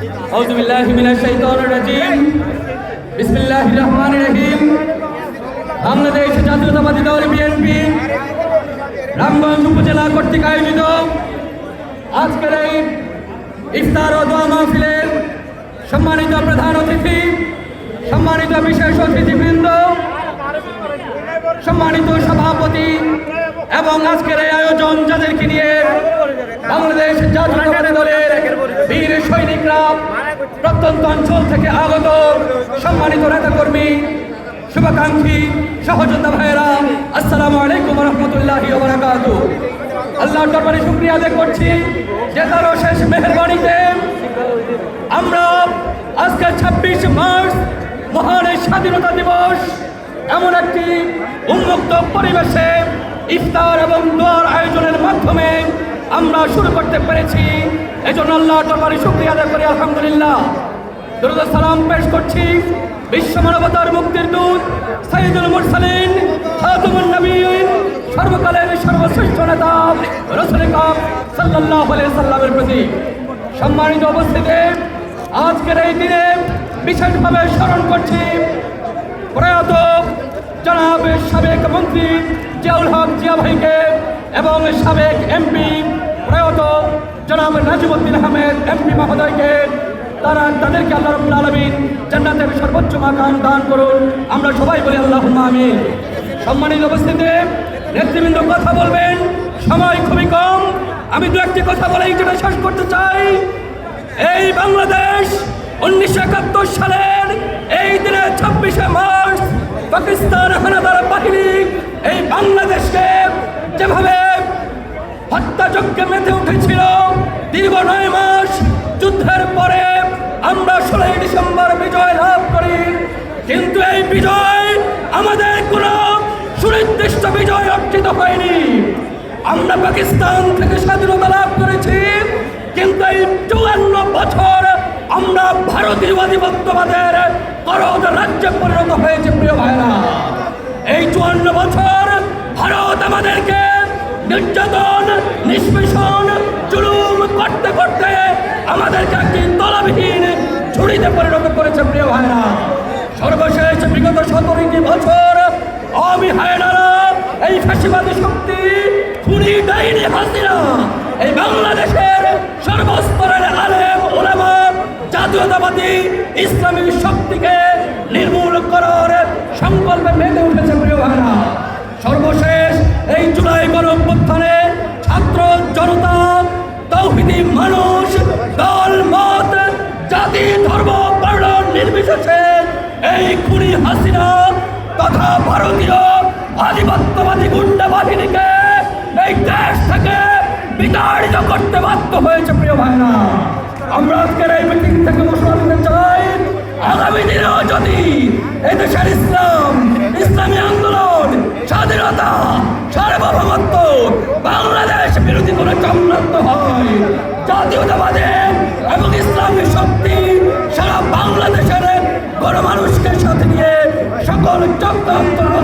أعوذ بالله من الشيطان الرجيم بسم الله الرحمن الرحيم বাংলাদেশ জাতীয়তাবাদী দল বিএনপি রামগঞ্জ উপজেলা কর্তৃক আয়োজিত আজকের এই ইফতার ও দোয়া মাহফিলের সম্মানিত প্রধান অতিথি সম্মানিত বিশেষ অতিথিবৃন্দ সম্মানিত সভাপতি এবং আজকের এই আয়োজন যাদেরকে নিয়ে বাংলাদেশ প্রত্যন্ত অঞ্চল থেকে আগত সম্মানিত নেতাকর্মী, শুভাকাঙ্ক্ষী, সহযোদ্ধা ভাইয়েরা, আসসালামু আলাইকুম রহমতুল্লাহি আল্লাহর দরবারে শুক্রিয়া আদায় করছি যে তার শেষ মেহরবানিতে আমরা আজকে ছাব্বিশ মার্চ মহান স্বাধীনতা দিবস এমন একটি উন্মুক্ত পরিবেশে ইফতার এবং দোয়ার আয়োজনের মাধ্যমে আমরা শুরু করতে পেরেছি। এজন্য আল্লাহর দরবারে শুক্রিয়া আদায় করি, আলহামদুলিল্লাহ। দরুদ সালাম পেশ করছি বিশ্ব মানবতার মুক্তির দূত সাইদুল মুরসালিন, খাতুমুন নবীন, সর্বকালের সর্বশ্রেষ্ঠ নেতা রসুল সাল্লাল্লাহু আলাইহি সাল্লামের প্রতি। সম্মানিত উপস্থিতি আজকের এই দিনে বিশেষভাবে স্মরণ করছি প্রয়াত জনাব সাবেক মন্ত্রী জিয়াউল হক জিয়া ভাইকে এবং সাবেক এমপি প্রয়াত জনাব নাজিমুদ্দিন আহমেদ, এমপি মহোদয়কে তারা তাদেরকে আল্লাহ রবুল আলমিন জান্নাতের সর্বোচ্চ মাকাম দান করুন। আমরা সবাই বলি আল্লাহ আমিন। সম্মানিত উপস্থিতি নেতৃবৃন্দ কথা বলবেন। সময় খুবই কম। আমি দু একটি কথা বলে যেটা শেষ করতে চাই। এই বাংলাদেশ উনিশশো একাত্তর সালের এই দিনে ছাব্বিশে মার্চ পাকিস্তান হানাদার বাহিনী এই বাংলাদেশকে যেভাবে হত্যাযজ্ঞে মেতে উঠেছিল আমাদের কোনো সুনির্দিষ্ট বিজয় অর্জিত হয়নি। আমরা পাকিস্তান থেকে স্বাধীনতা লাভ করেছি, কিন্তু এই চুয়ান্ন বছর আমরা ভারতীয় আধিপত্যবাদের করদ রাজ্যে পরিণত হয়েছে, প্রিয় ভাইরা এই চুয়ান্ন বছর ভারত আমাদেরকে নির্যাতন, নিষ্পেষণ, জুলুম করতে করতে আমাদেরকে একটি তলাবিহীন ঝুড়িতে পরিণত করেছে, প্রিয় ভাইরা সতেরোটি বছর, আমি এই ফাঁসিবাদী শক্তি খুনি ডাইনি হাসিনা। এই বাংলাদেশের সর্বস্তরের আলেম ওলামা, জাতীয়তাবাদী ইসলামী শক্তিকে নির্মূল করার সংকল্পে মেতে উঠেছে প্রিয় ভাইরা। সর্বশেষ এই জুলাই গণঅভ্যুত্থানে ছাত্র জনতা, তৌহিদি মানুষ, দল, মত, জাতি, ধর্ম বর্ণ নির্বিশেষে এই তথা ভারতীয় আধিপত্যবাদী গুন্ডা বাহিনীকে এই দেশ থেকে বিতাড়িত করতে বাধ্য হয়েছে, প্রিয় ভাইরা। আমরা আজকের এই মিটিং থেকে ঘোষণা দিতে চাই। আগামী দিনেও যদি এদেশের ইসলাম, ইসলামী আন্দোলন, স্বাধীনতা, সার্বভৌমত্ব, বাংলাদেশ বিরোধী করে চক্রান্ত হয় জাতীয়তাবাদের এবং ইসলামী শক্তি সারা বাংলাদেশের গণমানুষকে সাথে নিয়ে সকল চক্রান্ত